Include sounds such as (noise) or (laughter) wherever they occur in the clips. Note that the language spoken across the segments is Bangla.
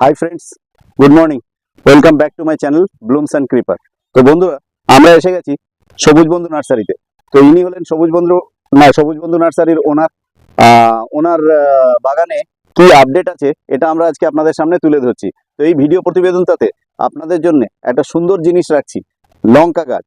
Hi friends good morning welcome back to my channel blooms and creeper তো বন্ধুরা আমরা এসে গেছি সবুজ বন্ধু নার্সারিতে। তো ইনি হলেন সবুজ বন্ধু, না, সবুজ বন্ধু নার্সারির ওনার। ওনার বাগানে কি আপডেট আছে, এটা আমরা আজকে আপনাদের সামনে তুলে ধরছি। তো এই ভিডিও প্রতিবেদনটাতে আপনাদের জন্য একটা সুন্দর জিনিস রাখছি, লঙ্কা গাছ।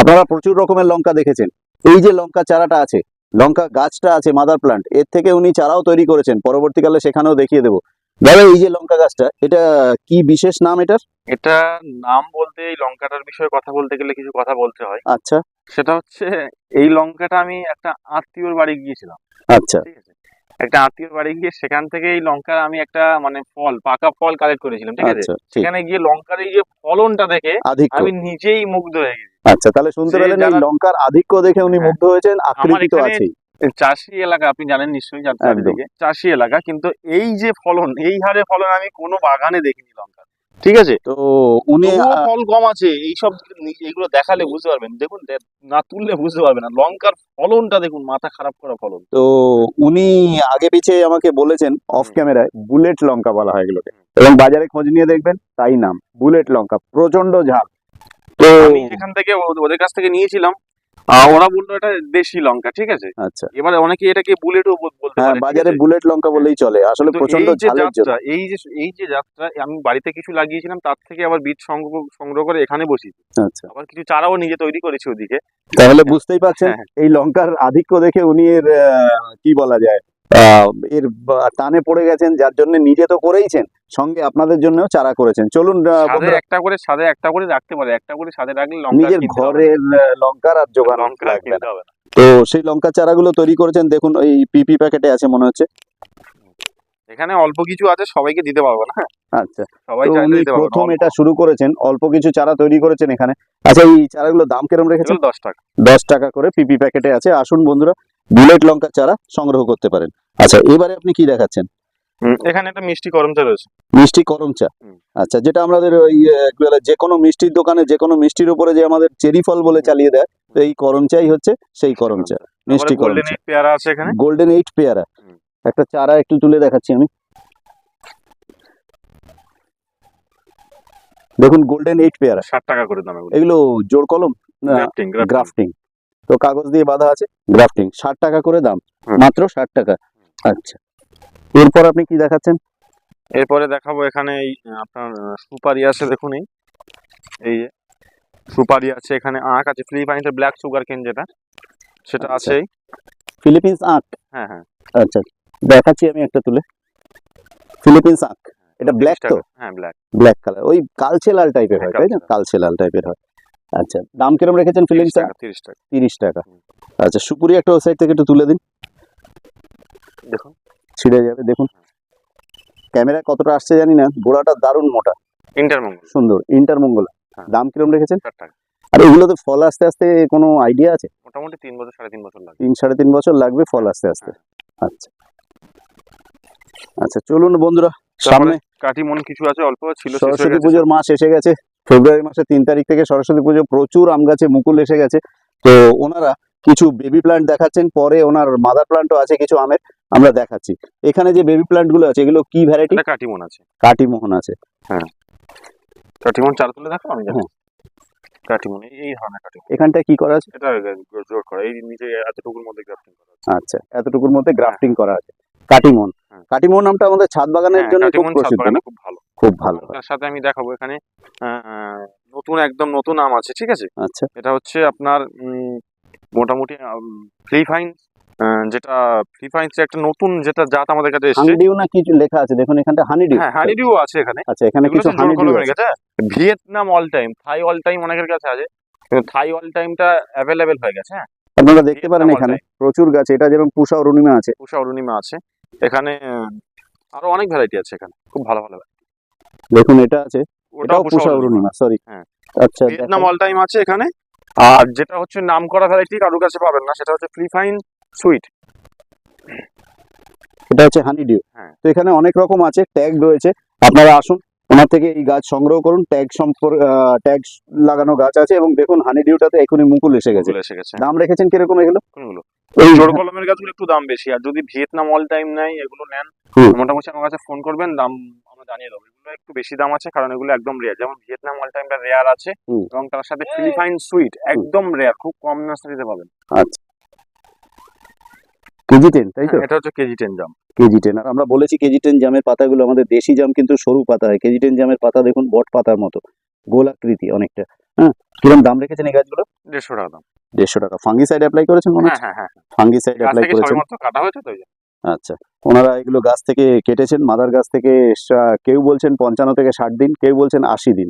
আপনারা প্রচুর রকমের লঙ্কা দেখেছেন। এই যে লঙ্কা চারাটা আছে, লঙ্কা গাছটা আছে মাদার প্লান্ট এর থেকে উনি চারাও তৈরি করেছেন। পরবর্তীকালে সেখানেও দেখিয়ে দেবো। দাদা এই যে লঙ্কা গাছটা এটা কি বিশেষ নাম এটার? এটা নাম বলতে এই লঙ্কাটার বিষয়ে কথা বলতে গেলে কিছু কথা বলতে হয়। আচ্ছা। সেটা হচ্ছে এই লঙ্কাটা আমি একটা আত্মীয়র বাড়ি গিয়েছিলাম। আচ্ছা। ঠিক আছে? একটা আত্মীয়র বাড়ি গিয়ে সেখান থেকে এই লঙ্কার আমি একটা মানে ফল পাকা ফল কালেক্ট করেছিলাম ঠিক আছে? আচ্ছা সেখানে গিয়ে লঙ্কার এই যে ফলনটা দেখে আমি নিজেই মুগ্ধ হয়ে গেছি। আচ্ছা তাহলে শুনতে পেলেন এই লঙ্কার আধিক্য দেখে উনি হ্যাঁ। মুগ্ধ হয়েছেন আকৃতি তো এখানে- আছেই। এই চাষি এলাকা আপনি জানেন নিশ্চয়ই চারিদিকে চাষি এলাকা কিন্তু এই যে ফলন এই হারে ফলন আমি কোনো বাগানে দেখিনি লঙ্কা ঠিক আছে? তো উনি ফল কম আছে এইসব এগুলো দেখালে বুঝতে পারবেন। দেখুন না তুললে বুঝতে পারবেন না। লঙ্কার ফলনটা দেখুন মাথা খারাপ করা ফলন। তো উনি আগে পিছে আমাকে বলেছেন অফ ক্যামেরায় বুলেট লঙ্কা বলা হয় এগুলোকে। এবং বাজারে খোঁজ নিয়ে দেখবেন তাই নাম বুলেট লঙ্কা প্রচণ্ড ঝাল। তো আমি যেখান থেকে ওদের কাছ থেকে নিয়েছিলাম ওরা বলল এটা দেশি লঙ্কা ঠিক আছে? আচ্ছা। এবারে অনেকে এটাকে বুলেটও বলতে হ্যাঁ পারে বাজারে বুলেট লঙ্কা বললেই চলে। আসলে প্রচণ্ড ঝালের জন্য। এই যে এই যে যাত্রা আমি বাড়িতে কিছু লাগিয়েছিলাম তার থেকে আবার বীজ সংগ্রহ সংগ্রহ করে এখানে বসি আচ্ছা। আবার কিছু চারাও নিজে তৈরি করেছি ওদিকে। তাহলে বুঝতেই পারছেন হ্যাঁ। এই লঙ্কার আধিক্য দেখে উনি এর আহ, কি বলা যায় আহ, এর টানে পড়ে গেছেন যার জন্য নিজে তো করেইছেন। সঙ্গে আপনাদের জন্যও চারা করেছেন। চলুন একটা করে সাদে একটা করে রাখতে পারে। একটা করে সাদে রাখলে নিজের। ঘরের লঙ্কার আর যোগান লঙ্কা না। তো সেই লঙ্কা চারাগুলো তৈরি করেছেন দেখুন ওই পিপি প্যাকেটে আছে মনে হচ্ছে। এখানে অল্প কিছু আছে সবাইকে দিতে পারব না। আচ্ছা। সবাই তো চাইলে দিতে পারব প্রথম এটা শুরু করেছেন অল্প কিছু চারা তৈরি করেছেন এখানে। আচ্ছা এই চারাগুলো দাম কিরম রেখেছেন? এগুলো দশ টাকা। দশ টাকা করে পিপি প্যাকেটে আছে। আসুন বন্ধুরা বুলেট লঙ্কা চারা সংগ্রহ করতে পারেন। আচ্ছা এবারে আপনি কি দেখাচ্ছেন? এখানে একটা মিষ্টি করমচা রয়েছে। মিষ্টি করম চা আচ্ছা যেটা আমাদের ওই যে কোনো মিষ্টির দোকানে যে কোনো মিষ্টির উপরে যে আমাদের চেরি ফল বলে চালিয়ে দেয় তো এই করম চাই হচ্ছে সেই করম চা মিষ্টি করম গোল্ডেন চা পেয়ারা আছে এখানে? গোল্ডেন এইট পেয়ারা। একটা চারা একটু তুলে দেখাচ্ছি আমি। দেখুন গোল্ডেন এইট পেয়ারা। ষাট টাকা করে দাম এগুলো। জোর কলম? গ্রাফটিং তো কাগজ দিয়ে বাঁধা আছে গ্রাফটিং ষাট টাকা করে দাম। মাত্র ষাট টাকা। আচ্ছা। এরপর আপনি কি দেখাচ্ছেন? এরপরে দেখাবো এখানে এই আপনার সুপারি আছে দেখুন এই। এই যে সুপারি আছে এখানে আখ আছে ফিলিপাইন্সের ব্ল্যাক সুগার কেন যেটা সেটা আচ্ছা। আছেই ফিলিপিন্স আখ? হ্যাঁ হ্যাঁ। আচ্ছা দেখাচ্ছি আমি একটা তুলে। ফিলিপিন্স আখ এটা ব্ল্যাক 30 তো? হ্যাঁ ব্ল্যাক ব্ল্যাক কালার ওই কালচে লাল টাইপের হয় হ্যাঁ, তাই না? কালচে লাল। টাইপের হয়। আচ্ছা দাম কিরম রেখেছেন ফিলিপিন্স আখ? টাকা তিরিশ টাকা। তিরিশ টাকা। আচ্ছা সুপুরি একটা ওই সাইড থেকে একটু তুলে দিন। দেখুন। ছিঁড়ে যাবে। দেখুন ক্যামেরায় কতটা আসছে জানি না গোড়াটা দারুণ মোটা। ইন্টারমঙ্গল। সুন্দর ইন্টারমঙ্গলা। হ্যাঁ। দাম কিরম রেখেছেন? আর এগুলোতে ফল আস্তে আস্তে কোনো আইডিয়া আছে? মোটামুটি তিন বছর সাড়ে তিন বছর লাগে তিন সাড়ে তিন বছর লাগবে ফল আস্তে আস্তে। আচ্ছা। আচ্ছা চলুন বন্ধুরা সামনে। কাটিমন কিছু আছে অল্প ছিল সরস্বতী পুজোর মাস এসে গেছে। ফেব্রুয়ারি মাসের তিন তারিখ থেকে সরস্বতী পুজো প্রচুর আম গাছে মুকুল এসে গেছে। তো ওনারা কিছু বেবি প্লান্ট দেখাচ্ছেন পরে ওনার মাদার প্লান্টও আছে কিছু আমের আমরা দেখাচ্ছি। এখানে যে বেবি প্লান্টগুলো আছে এগুলো কি ভ্যারাইটি এটা কাটিমন আছে। কাটিমোহন আছে। কাটিমন চার তুলে দেখো আমি জানি। হ্যাঁ। এই- ধরনের কি করা আছে? এটা জোর করা এই নিচে এতটুকুর মধ্যে গ্রাফটিং করা আছে। আচ্ছা এতটুকুর মধ্যে গ্রাফটিং করা আছে। কাটিমোহন। হ্যাঁ। কাটিমোহন নামটা আমাদের ছাদ বাগানের হ্যাঁ, জন্য খুব প্রসিদ্ধ খুব ভালো। খুব ভালো তার সাথে আমি দেখাবো এখানে আহ, নতুন একদম নতুন আম আছে ঠিক আছে? আচ্ছা। এটা হচ্ছে আপনার মোটামুটি ফ্লিফাইন যেটা ফ্লিফাইন্স একটা নতুন যেটা জাত আমাদের কাছে এসেছে। হানিডিউ না কিছু লেখা আছে? দেখুন এখানটা হানিডিউ হ্যাঁ হানিডিউ আছে এখানে। আচ্ছা এখানে কিছু হানিডিউ আছে। Vietnam all time Thai all time অনেকের কাছে আছে। কিন্তু থাই অল টাইমটা অ্যাভেলেবেল হয়ে গেছে হ্যাঁ। আপনারা দেখতে পারেন এখানে প্রচুর গাছ। এটা যেরকম পুষা অরুণিমা আছে। উষা অরুণিমা আছে। এখানে আরও অনেক ভ্যারাইটি আছে এখানে। খুব ভালো ভালো দেখুন এটা আছে। ওটাও পুষা পুষা অরুণিমা। সরি হ্যাঁ। আচ্ছা ভিয়েতনাম অল টাইম আছে এখানে। আর যেটা হচ্ছে নাম করা ভ্যারাইটি কারোর কাছে পাবেন না সেটা হচ্ছে ফ্লিফাইন সুইট এটা হচ্ছে হানিডিউ হ্যাঁ। তো এখানে অনেক রকম আছে ট্যাগ রয়েছে। আপনারা আসুন ওনার থেকে এই গাছ সংগ্রহ করুন। ট্যাগ সম্পর্ক ট্যাগ লাগানো গাছ আছে এবং দেখুন হানিডিউটাতে এখনই মুকুল এসে গেছে। এসে গেছে। দাম রেখেছেন কীরকম এগুলো? কোনগুলো এই জোর কলমের গাছগুলো একটু দাম বেশি আর যদি ভিয়েতনাম অল টাইম নেয় এগুলো নেন। মোটামুটি আমার কাছে ফোন করবেন দাম আমরা জানিয়ে দেবো। একটু বেশি দাম আছে কারণ এগুলো একদম রেয়ার যেমন ভিয়েতনাম অল টাইমটা রেয়ার আছে এবং তার সাথে ফিলিপাইন সুইট একদম রেয়ার খুব কম নার্সারিতে পাবেন। আচ্ছা। কেজি টেন তাই তো? এটা হচ্ছে কেজি টেন জাম কেজি টেন আর আমরা বলেছি কেজি টেন জামের পাতাগুলো আমাদের দেশি জাম কিন্তু সরু পাতা হয়। কেজি টেন জামের পাতা দেখুন বট পাতার মতো। গোলাকৃতি অনেকটা। হ্যাঁ কীরকম দাম রেখেছেন এই গাছগুলো? দেড়শো টাকা দাম। দেড়শো টাকা। ফাঙ্গিসাইড অ্যাপ্লাই করেছেন মনে হ্যাঁ হ্যাঁ হ্যাঁ ফাঙ্গিসাইড অ্যাপ্লাই করেছেন? কাটা হয়েছে তো আচ্ছা। ওনারা এগুলো গাছ থেকে কেটেছেন মাদার গাছ থেকে কেউ বলছেন পঞ্চান্ন থেকে ষাট দিন কেউ বলছেন আশি দিন।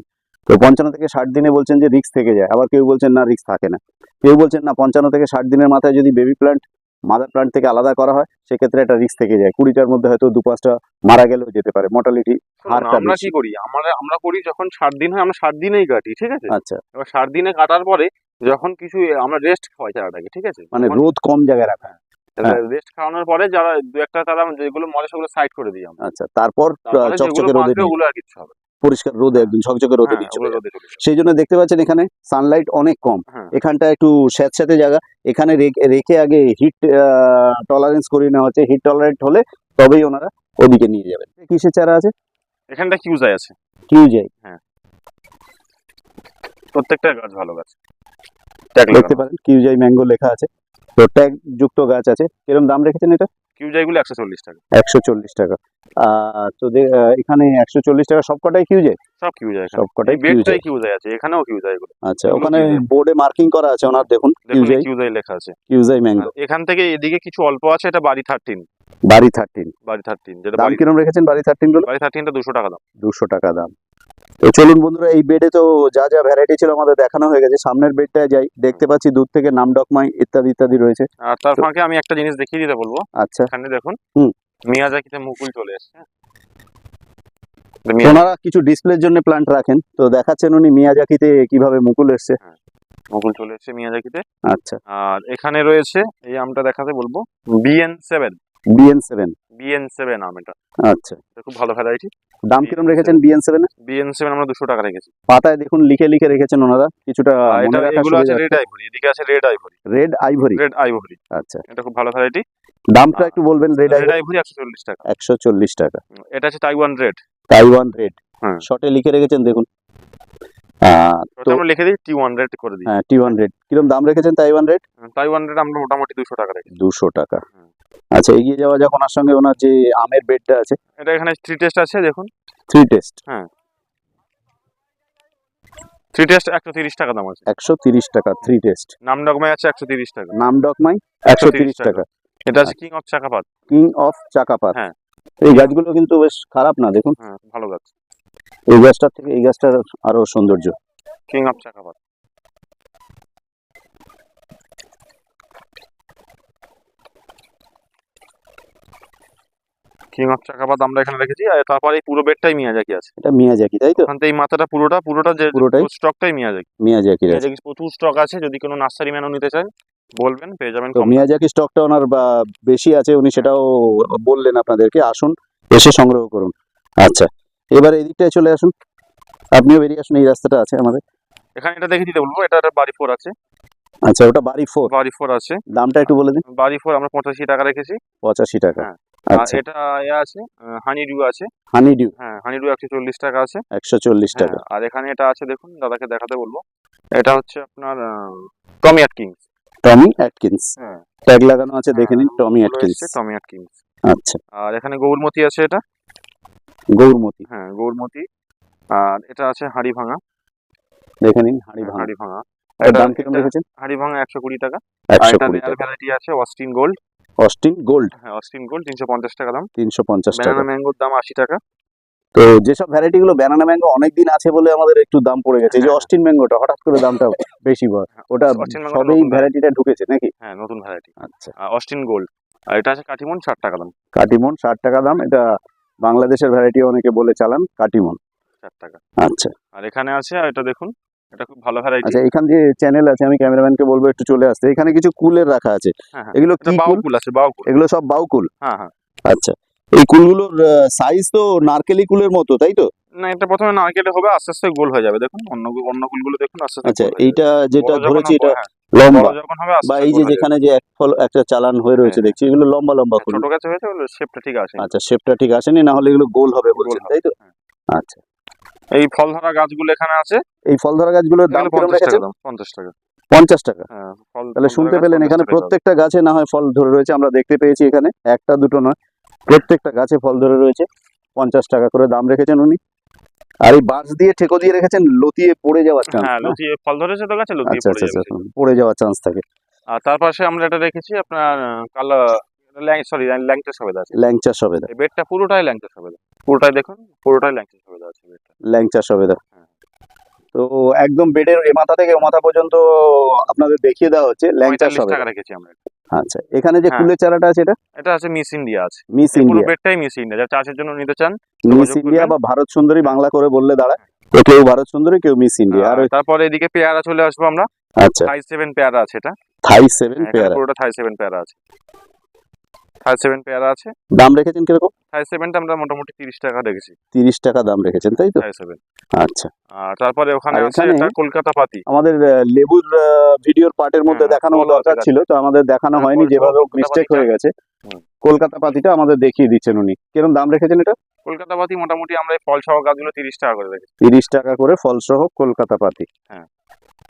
তো পঞ্চান্ন থেকে ষাট দিনে বলছেন যে রিক্স থেকে যায় আবার কেউ বলছেন না রিক্স থাকে না। কেউ বলছেন না পঞ্চান্ন থেকে ষাট দিনের মাথায় যদি বেবি প্লান্ট মাদার প্লান্ট থেকে আলাদা করা হয় সেক্ষেত্রে একটা রিস্ক থেকে যায়। কুড়িটার মধ্যে হয়তো দু পাঁচটা মারা গেলেও যেতে পারে। মর্টালিটি হারটা আমরা কি করি? আমরা আমরা করি যখন ষাট দিন হয় আমরা ষাট দিনেই কাটি ঠিক আছে? আচ্ছা। এবার ষাট দিনে কাটার পরে যখন কিছু আমরা রেস্ট খাওয়াই চারাটাকে ঠিক আছে? মানে রোদ কম জায়গায় রাখা। রেস্ট খাওয়ানোর পরে যারা দু একটা তারা যেগুলো মরে সেগুলো সাইড করে দিই আমরা। আচ্ছা তারপর চকচকে রোদে ওগুলো আর কিছু হবে পরিষ্কার রোদে একদম ঝকঝকে রোদে হ্যাঁ। রোদে সেই জন্য দেখতে পাচ্ছেন এখানে সানলাইট অনেক কম। হ্যাঁ। এখানটা একটু স্যাঁতস্যাঁতে জায়গা। এখানে রেখে- রেখে আগে হিট টলারেন্স করে নেওয়া হচ্ছে। হিট টলারেন্ট হলে তবেই ওনারা ওদিকে নিয়ে যাবেন। কিসের চারা আছে? এখানটা কিউজাই আছে। কিউজাই হ্যাঁ। প্রত্যেকটা গাছ ভালো গাছ। দেখতে পারেন কিউজাই ম্যাঙ্গো লেখা আছে। তো ট্যাগ যুক্ত গাছ আছে। কীরকম দাম রেখেছেন এটা? কিউজাই গুলো একশো চল্লিশ টাকা। একশো চল্লিশ টাকা। তো এখানে একশো চল্লিশ টাকা সবকটাই কিউজাই? সব কিউজাই সবকটাই কিউজাই। বেডটাই কিউজাই আছে এখানেও কিউজাই গুলো আচ্ছা ওখানে বোর্ডে মার্কিং করা আছে ওনার দেখুন দেখুন কিউজাই। কিউজাই লেখা আছে। কিউজাই ম্যাঙ্গো এখান থেকে এদিকে কিছু অল্প আছে এটা বাড়ি থার্টিন বাড়ি থার্টিন বাড়ি থার্টিন যেটা দাম কিরম রেখেছেন বাড়ি থার্টিনগুলো বাড়ি থার্টিনটা দুশো টাকা দাম। দুশো টাকা দাম। তো চলুন বন্ধুরা এই বেডে তো যা যা ভ্যারাইটি ছিল আমাদের দেখানো হয়ে গেছে। সামনের বেডটায় যাই দেখতে পাচ্ছি দূর থেকে নাম ডকমাই ইত্যাদি ইত্যাদি রয়েছে। আর তার ফাঁকে আমি একটা জিনিস দেখিয়ে দিতে বলব। আচ্ছা। এখানে দেখুন হুম। মিয়াজাকিতে মুকুল চলে এসছে। হ্যাঁ। ওনারা কিছু ডিসপ্লের জন্য প্লান্ট রাখেন। তো দেখাচ্ছেন উনি মিয়াজাকিতে কীভাবে মুকুল এসছে। মুকুল চলে এসছে মিয়াজাকিতে। আচ্ছা। আর এখানে রয়েছে এই আমটা দেখাতে বলব BN seven BN seven BN seven আম এটা আচ্ছা। এটা খুব ভালো ভ্যারাইটি দাম কিরম রেখেছেন বিএন সেভেন বিএন সেভেন আমরা দুশো টাকা রেখেছি। পাতায় দেখুন লিখে লিখে রেখেছেন ওনারা। কিছুটা এটা এগুলো আছে রেড আইভরি এদিকে আছে red ivory red ivory red ivory আচ্ছা। এটা খুব ভালো ভ্যারাইটি দামটা একটু বলবেন রেড আইভরি একশো চল্লিশ টাকা। একশো চল্লিশ টাকা। এটা আছে তাইওয়ান রেড তাইওয়ান রেড হ্যাঁ। শর্টে লিখে রেখেছেন দেখুন। আহ, তো আমরা লিখে দিই টি ওয়ান রেড করে দিই। হ্যাঁ টি ওয়ান দাম রেখেছেন তাইওয়ান তাইওয়ান আমরা মোটামুটি দুশো টাকা রেখেছি। দুশো টাকা। হুম। আচ্ছা এগিয়ে যাওয়া যাক ওনার সঙ্গে ওনার যে আমের বেডটা আছে। এটা এখানে থ্রি টেস্ট আছে দেখুন। থ্রি টেস্ট থ্রি টেস্ট একশো তিরিশ টাকা দাম আছে। একশো তিরিশ টাকা থ্রি টেস্ট নাম ডগমাই আছে একশো তিরিশ টাকা। নাম ডকমাই একশো তিরিশ টাকা। এটা আছে কিং অফ চাকাপাত কিং অফ চাকাপাত হ্যাঁ। এই গাছগুলো কিন্তু বেশ খারাপ না দেখুন। হ্যাঁ ভালো গাছ। এই গাছটার থেকে এই গাছটার আরও সৌন্দর্য। কিং অফ চাকাপাত কিং অফ চাকাপাত আমরা এখানে রেখেছি আর তারপরে এই পুরো বেডটাই মিয়াজাকি আছে। এটা মিয়াজাকি তাই তো? এই মাথাটা পুরোটা পুরোটা যে পুরোটাই? স্টকটাই মিয়াজাকি। মিয়াজাকির আছে মিয়াজাকি প্রচুর স্টক আছে যদি কোনো নার্সারি ম্যানও নিতে চান বলবেন পেয়ে যাবেন মিয়াজাকি স্টকটা ওনার বেশি আছে উনি সেটাও বললেন আপনাদেরকে আসুন এসে সংগ্রহ করুন। আচ্ছা এবার এই দিকটায় চলে আসুন। আপনিও বেরিয়ে আসুন এই রাস্তাটা আছে আমাদের। এখানে এটা দেখে দিতে বলব এটা একটা বাড়ি ফোর আছে। আচ্ছা ওটা বাড়ি ফোর। বাড়ি ফোর আছে। দামটা একটু বলে দিন। বাড়ি ফোর আমরা পঁচাশি টাকা রেখেছি। পঁচাশি টাকা। হ্যাঁ। এটা এ আছে হানি ডিউ আছে। হানি ডিউ হ্যাঁ হানি ডিউ একশো চল্লিশ টাকা আছে। একশো চল্লিশ টাকা। হ্যাঁ, আর এখানে এটা আছে দেখুন দাদাকে দেখাতে বলব। এটা হচ্ছে আপনার টমি অ্যাটকিংস টমি অ্যাটকিন্স হ্যাঁ। ট্যাগ লাগানো আছে দেখে নিন টমি অ্যাটকিন্স টমি অ্যাটকিংস আচ্ছা। আর এখানে গৌরমতি আছে এটা। গৌরমতি হ্যাঁ গৌরমতি আর এটা আছে হাড়ি ভাঙা। দেখে নিন হাড়ি ভাঙা। হাড়ি ভাঙা। দাম কীরকম রেখেছেন? হাড়ি ভাঙা একশো কুড়ি টাকা। আর এটা টাকা। ভ্যারাইটি আছে অস্টিন গোল্ড অস্টিন গোল্ড হ্যাঁ অস্টিন গোল্ড তিনশো পঞ্চাশ টাকা দাম। তিনশো পঞ্চাশ টাকা। ব্যানানা ম্যাঙ্গোর দাম আশি টাকা। তো যেসব ভ্যারাইটি গুলো ব্যানানা ম্যাঙ্গো অনেকদিন আছে বলে আমাদের একটু দাম পড়ে গেছে। এই যে। অস্টিন ম্যাঙ্গোটা হঠাৎ করে দামটা (laughs) বেশি বয় ওটা সবেই ভ্যারাইটিটা ঢুকেছে নাকি? হ্যাঁ নতুন ভ্যারাইটি আচ্ছা। অস্টিন গোল্ড আর এটা আছে কাঠিমন ষাট টাকা দাম। কাটিমন ষাট টাকা দাম। এটা বাংলাদেশের ভ্যারাইটি অনেকে বলে চালান কাটিমন ষাট টাকা। আচ্ছা। আর এখানে আছে আর এটা দেখুন। এটা খুব ভালো ভ্যারাইটি আচ্ছা এখান চ্যানেল আছে আমি ক্যামেরাম্যানকে বলব একটু চলে আসতে। এখানে কিছু কুলের রাখা আছে। হ্যাঁ হ্যাঁ। এগুলো এটা কি কুল? বাউকুল আছে বাউকুল এগুলো সব বাউকুল হ্যাঁ হ্যাঁ। আচ্ছা এই কুলগুলোর সাইজ তো নারকেলি কুলের মতো তাই তো? না এটা প্রথমে নারকেলে হবে আস্তে আস্তে গোল হয়ে যাবে দেখুন। অন্য দেখুন আস্তে আস্তে আচ্ছা এইটা যেটা ধরেছি এটা লম্বা। বা এই যে যেখানে যে এক ফল একটা চালান হয়ে রয়েছে। দেখছি এগুলো লম্বা লম্বা ছোট গাছে হয়েছে শেপটা ঠিক আছে আচ্ছা শেপটা ঠিক আসেনি না হলে এগুলো গোল হবে বলছেন তাই তো। আচ্ছা। এই ফল ধরা গাছগুলো এখানে আছে? এই ফল ধরা গাছগুলোর দাম কীরকম পঞ্চাশ রেখেছেন? টাকা পঞ্চাশ টাকা। পঞ্চাশ টাকা। হ্যাঁ তাহলে শুনতে পেলেন এখানে প্রত্যেকটা গাছে না হয় ফল ধরে রয়েছে আমরা দেখতে পেয়েছি এখানে। একটা দুটো নয় প্রত্যেকটা গাছে ফল ধরে রয়েছে। পঞ্চাশ টাকা করে দাম রেখেছেন উনি। আর এই বাঁশ দিয়ে ঠেকো দিয়ে রেখেছেন লতিয়ে পড়ে যাওয়ার চান্স হ্যাঁ লতিয়ে ফল ধরেছে তো গাছে লতিয়ে আচ্ছা পড়ে আচ্ছা যাবে আচ্ছা পড়ে যাওয়ার চান্স থাকে। আর তার পাশে আমরা এটা রেখেছি আপনার কালো সরি ল্যাংচা সবেদা আছে। ল্যাংচা সবেদা। বেডটা পুরোটাই ল্যাংচা সবেদা। পুরোটাই দেখুন পুরোটাই ল্যাংচা সবেদা আছে ল্যাংচা সবেদা। হ্যাঁ। তো একদম বেডের এ মাথা থেকে ও মাথা পর্যন্ত আপনাদের দেখিয়ে দেওয়া হচ্ছে ল্যাংচা সবেদা টাকা রেখেছি আমরা। আচ্ছা এখানে যে হ্যাঁ। ফুলের চারাটা আছে এটা? এটা আছে মিস ইন্ডিয়া আছে। মিস এই পুরো বেডটাই মিস ইন্ডিয়া। যারা চাষের জন্য নিতে চান মিস ইন্ডিয়া বা ভারত সুন্দরী বাংলা করে বললে দাঁড়ায়। তো কেউ ভারত সুন্দরী কেউ মিস ইন্ডিয়া। আর তারপরে এদিকে পেয়ারা চলে আসব আমরা। আচ্ছা। থাই সেভেন পেয়ারা আছে এটা। থাই সেভেন হ্যাঁ, পেয়ারা। পুরোটা থাই সেভেন পেয়ারা আছে। থাই সেভেন পেয়ারা আছে। দাম রেখেছেন কীরকম? থাই সেভেনটা আমরা মোটামুটি তিরিশ টাকা রেখেছি। তিরিশ টাকা দাম রেখেছেন তাই তো? থাই সেভেন আচ্ছা। আর তারপরে ওখানে আছে কলকাতা পাতি। আমাদের লেবুর ভিডিওর পার্টের মধ্যে হ্যাঁ, দেখানো দরকার ছিল তো আমাদের দেখানো হ্যাঁ, হয়নি যেভাবে মিস্টেক হয়ে গেছে। কলকাতা পাতিটা আমাদের দেখিয়ে দিচ্ছেন উনি। কীরকম দাম রেখেছেন এটা? কলকাতা পাতি মোটামুটি আমরা এই ফল সহ গাছগুলো তিরিশ টাকা করে রেখেছি। তিরিশ টাকা করে ফলসহ কলকাতা পাতি।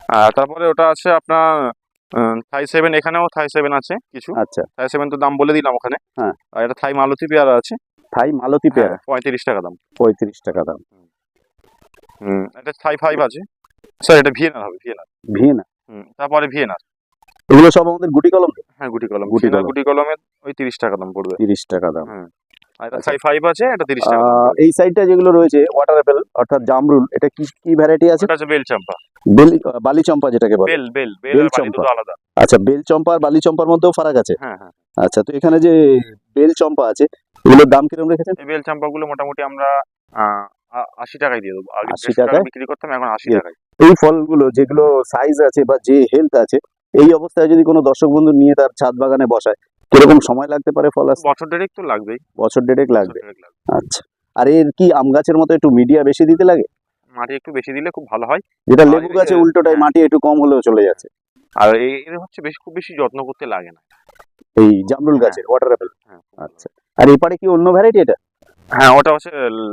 আর তারপরে ওটা আছে আপনার থাই সেভেন এখানেও থাই সেভেন আছে কিছু। আচ্ছা। থাই সেভেন তো দাম বলে দিলাম ওখানে। হ্যাঁ। আর এটা থাই মালতী পেয়ারা আছে। থাই মালতী পেয়ারা। হ্যাঁ, পঁয়ত্রিশ টাকা দাম। পঁয়ত্রিশ টাকা দাম। হুম এটা থাই ফাইভ আছে। স্যার এটা ভিয়েনার হবে ভিয়েনার ভিয়েনা? হুম তারপরে ভিয়েনার এগুলো সব আমাদের গুটি কলম? হ্যাঁ গুটি কলম। গুটি কলম। গুটি কলমের ওই তিরিশ টাকা দাম পড়বে। তিরিশ টাকা দাম। এটা আচ্ছা। ফাইভ আছে এটা তিরিশ টাকা। এই সাইডটা যেগুলো রয়েছে ওয়াটার অ্যাপেল অর্থাৎ জামরুল এটা কি কি ভ্যারাইটি আছে? আছে বেল চাম্পা বেলি। বালি চম্পা যেটাকে বলে বেল চম্পা। আলাদা। আচ্ছা বেল চম্পা আর বালি চম্পার মধ্যেও ফারাক আছে? হ্যাঁ হ্যাঁ। আচ্ছা তো এখানে যে বেল চম্পা আছে এগুলোর দাম কীরকম রেখেছেন? এই বেল চাম্পা গুলো মোটামুটি আমরা আশি টাকায় দিয়ে দেবো। আগে 80 দেড়শো টাকা টাকায়? বিক্রি করতাম এখন আশি. টাকায়। এই ফলগুলো যেগুলো সাইজ আছে বা যে হেলথ আছে এই অবস্থায় যদি কোনো দর্শক বন্ধু নিয়ে তার ছাদ বাগানে বসায় কীরকম সময় লাগতে পারে ফল আসতে? বছর দেড়েক তো লাগবেই। বছর দেড়েক লাগবে। আচ্ছা। আর এর কি আম গাছের মতো একটু মিডিয়া বেশি দিতে লাগে? মাটি একটু বেশি দিলে খুব ভালো হয়। যেটা লেবু গাছে উল্টোটাই হ্যাঁ। মাটি একটু কম হলেও চলে যাচ্ছে। আর এই এর হচ্ছে বেশি খুব বেশি যত্ন করতে লাগে না। এই জামরুল গাছের ওয়াটার অ্যাপেল হ্যাঁ আচ্ছা। আর এপারে কি অন্য ভ্যারাইটি এটা? হ্যাঁ ওটা হচ্ছে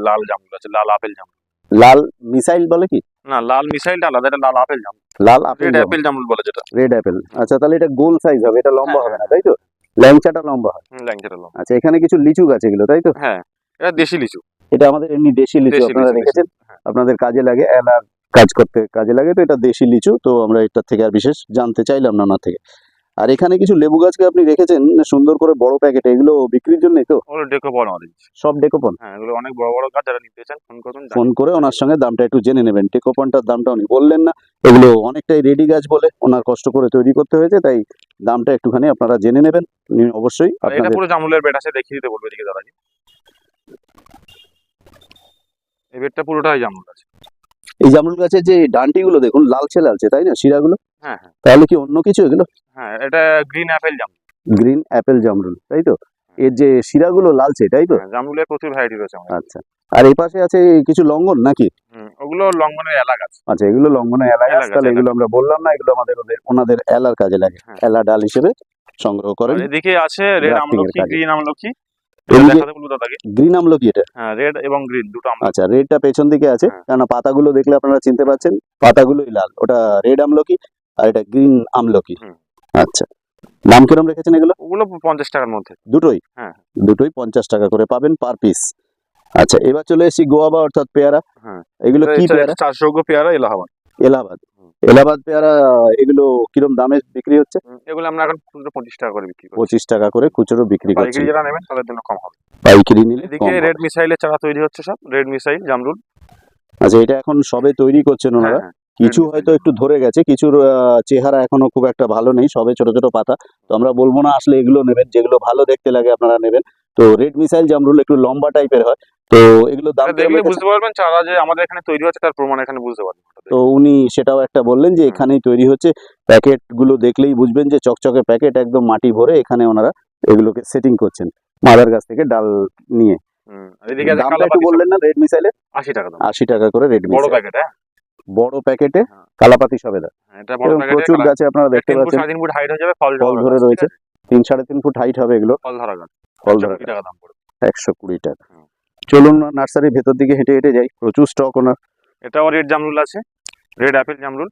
লাল জামরুল আছে লাল আপেল জামরুল। লাল মিসাইল বলে কি? না লাল মিসাইলটা আলাদা এটা লাল আপেল জামরুল। লাল আপেল রেড আপেল জামরুল বলে যেটা। রেড অ্যাপেল আচ্ছা তাহলে এটা গোল সাইজ হবে এটা লম্বা হ্যাঁ, হবে না তাই তো? ল্যাংচাটা লম্বা হয়। ল্যাংচাটা লাল আচ্ছা এখানে কিছু লিচু গাছ এগুলো তাই তো? হ্যাঁ এটা দেশি লিচু। এটা আমাদের এমনি দেশি লিচু আপনারা লিচু, রেখেছেন হ্যাঁ। আপনাদের কাজে লাগে এলার কাজ করতে কাজে লাগে তো এটা দেশি লিচু তো আমরা এটার থেকে আর বিশেষ জানতে চাইলাম না ওনার থেকে। আর এখানে কিছু লেবু গাছকে আপনি রেখেছেন সুন্দর করে বড় প্যাকেটে এগুলো বিক্রির জন্য তো? ওগুলো ডেকো অরেঞ্জ সব ডেকোপন হ্যাঁ এগুলো অনেক বড় বড় গাছ যারা নিতে চান ফোন করুন ফোন করে ওনার সঙ্গে দামটা একটু জেনে নেবেন। টেকোপনটার দামটা উনি বললেন না। এগুলো অনেকটাই রেডি গাছ বলে ওনার কষ্ট করে তৈরি করতে হয়েছে তাই দামটা একটুখানি আপনারা জেনে নেবেন। অবশ্যই এটা পুরো জামরুলের বেড আছে দেখিয়ে দিতে বলবে এদিকে এই বেডটা পুরোটাই জামরুল আছে। এই জামরুল গাছের যে ডান্টিগুলো দেখুন লালচে লালচে তাই না শিরাগুলো? হ্যাঁ হ্যাঁ। তাহলে কি অন্য কিছু এগুলো? হ্যাঁ এটা গ্রিন অ্যাপেল জামরুল। গ্রিন অ্যাপেল জামরুল তাই তো? এর যে শিরাগুলো লালচে তাই তো? হ্যাঁ, জামরুলের প্রচুর ভ্যারাইটি রয়েছে আচ্ছা। আর এই পাশে আছে কিছু লঙ্ঘন নাকি? ওগুলো লঙ্ঘনের এলাকা আছে আচ্ছা এগুলো লঙ্ঘনে এলা গাছ তাহলে এগুলো আমরা বললাম না এগুলো আমাদের ওদের ওনাদের এলার কাজে লাগে। এলা ডাল হিসেবে সংগ্রহ করেন। এদিকে আছে রেড আমলকি গ্রিন আমলকি এটা হ্যাঁ রেড এবং গ্রিন দুটো আচ্ছা রেডটা পেছন দিকে আছে হ্যাঁ। পাতাগুলো দেখলে আপনারা চিনতে পারছেন পাতাগুলোই লাল। ওটা রেড আমলকি আর এটা গ্রিন আমলকি। হুম। আচ্ছা দাম কিরম রেখেছেন এগুলো? ওগুলো পঞ্চাশ টাকার মধ্যে। দুটোই? হ্যাঁ। দুটোই পঞ্চাশ টাকা করে পাবেন পার পিস আচ্ছা এবার চলে এসেছি গোয়াবা অর্থাৎ পেয়ারা। হ্যাঁ। এগুলো কি পেয়ারা? পেয়ারা এলাহাবাদ। এলাহাবাদ। এলাহাবাদ পেয়ারা এগুলো কিরম দামে বিক্রি হচ্ছে? এগুলো আমরা এখন খুচরো পঁচিশ টাকা করে বিক্রি করি পঁচিশ টাকা করে খুচরো বিক্রি করছে। পাইকারি যারা নেবেন তাদের জন্য কম হবে। পাইকারি নিলে এদিকে। রেড মিসাইলের চারা তৈরি হচ্ছে সব রেড মিসাইল জামরুল। আচ্ছা এটা এখন সবে তৈরি করছেন হ্যাঁ ওনারা? হ্যাঁ কিছু হয়তো একটু ধরে গেছে কিছুর চেহারা এখনও খুব একটা ভালো নেই সবে ছোট ছোট পাতা। তো আমরা বলব না আসলে এগুলো নেবেন যেগুলো ভালো দেখতে লাগে আপনারা নেবেন। তো রেড মিসাইল জামরুল একটু লম্বা টাইপের হয় তো এগুলো দাম দেখলে বুঝতে পারবেন চারা যে আমাদের এখানে তৈরি হচ্ছে তার প্রমাণ এখানে বুঝতে পারবেন। তো উনি সেটাও একটা বললেন যে এখানেই তৈরি হচ্ছে প্যাকেটগুলো দেখলেই বুঝবেন যে চকচকে প্যাকেট একদম মাটি ভরে এখানে ওনারা এগুলোকে সেটিং করছেন মাদার গাছ থেকে ডাল নিয়ে। বললেন না রেড আশি টাকা আশি টাকা করে রেড বড় প্যাকেট হ্যাঁ? বড় প্যাকেটে হ্যাঁ। কালাপাতি সবেদা প্রচুর গাছে আপনারা দেখতে তিন পাচ্ছেন। তিন ফুট হাইট হয়ে যাবে ফল ধরে রয়েছে। তিন সাড়ে তিন ফুট হাইট হবে এগুলো। ফল ধরা গাছ। ফল একশো ধরা কুড়ি টাকা একশো কুড়ি। চলুন নার্সারির ভেতর দিকে হেঁটে হেঁটে যাই। প্রচুর স্টক ওনার। এটাও রেড জামরুল আছে। রেড অ্যাপেল জামরুল।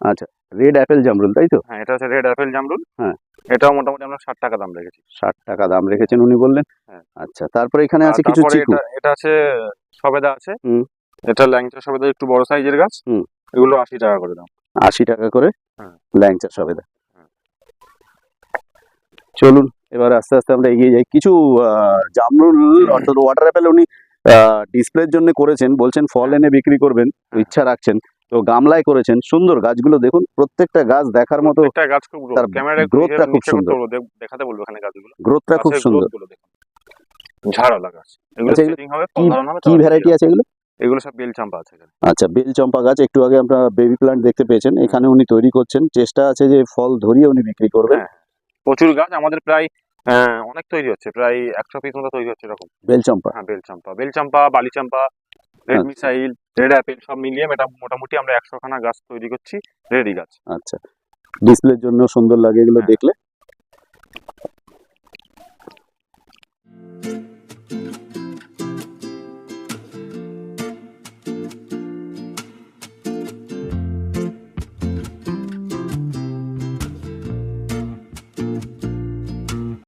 আচ্ছা রেড অ্যাপেল জামরুল তাই তো? হ্যাঁ এটা হচ্ছে রেড অ্যাপেল জামরুল। হ্যাঁ। এটাও মোটামুটি আমরা ষাট টাকা দাম রেখেছি। ষাট টাকা দাম রেখেছেন উনি বললেন। হ্যাঁ। আচ্ছা তারপরে এখানে আছে কিছু চিকু। এটা এটা আছে সবেদা আছে। হুম। এটা ল্যাংচা সবেদা একটু বড় সাইজের গাছ। হুম। এগুলো আশি টাকা করে দাম। আশি টাকা করে হ্যাঁ। ল্যাংচা সবেদা। হ্যাঁ। চলুন। এবার আস্তে আস্তে আমরা এগিয়ে যাই। কিছু জামরুল অর্থাৎ ওয়াটার অ্যাপেল উনি ডিসপ্লের জন্য করেছেন। বলছেন ফল এনে বিক্রি করবেন। ইচ্ছা রাখছেন। তো গামলায় করেছেন সুন্দর গাছগুলো দেখুন প্রত্যেকটা গাছ দেখার মতো একটা খুব তার ক্যামেরা খুব সুন্দর। দেখাতে বলব এখানে গাছগুলো। গ্রোথটা খুব সুন্দর। গাছ। আচ্ছা, কি- ভ্যারাইটি আছে এগুলো? এগুলো সব বেল চাম্পা আছে আচ্ছা বেল চম্পা গাছ একটু আগে আমরা বেবি প্লান্ট দেখতে পেয়েছেন। এখানে উনি তৈরি করছেন। চেষ্টা আছে যে ফল ধরিয়ে উনি বিক্রি করবেন। হ্যাঁ। প্রচুর গাছ আমাদের প্রায় আহ, অনেক তৈরি হচ্ছে প্রায় একশো পিস মতো তৈরি হচ্ছে এরকম। বেলচম্পা। হ্যাঁ বেলচম্পা। বেলচম্পা বেল চাম্পা বালি চাম্পা রেড আচ্ছা। মিসাইল রেড অ্যাপেল সব মিলিয়ে এটা মোটামুটি আমরা একশো খানা গাছ তৈরি করছি রেডি গাছ। আচ্ছা। ডিসপ্লের জন্য সুন্দর লাগে এগুলো হ্যাঁ। দেখলে।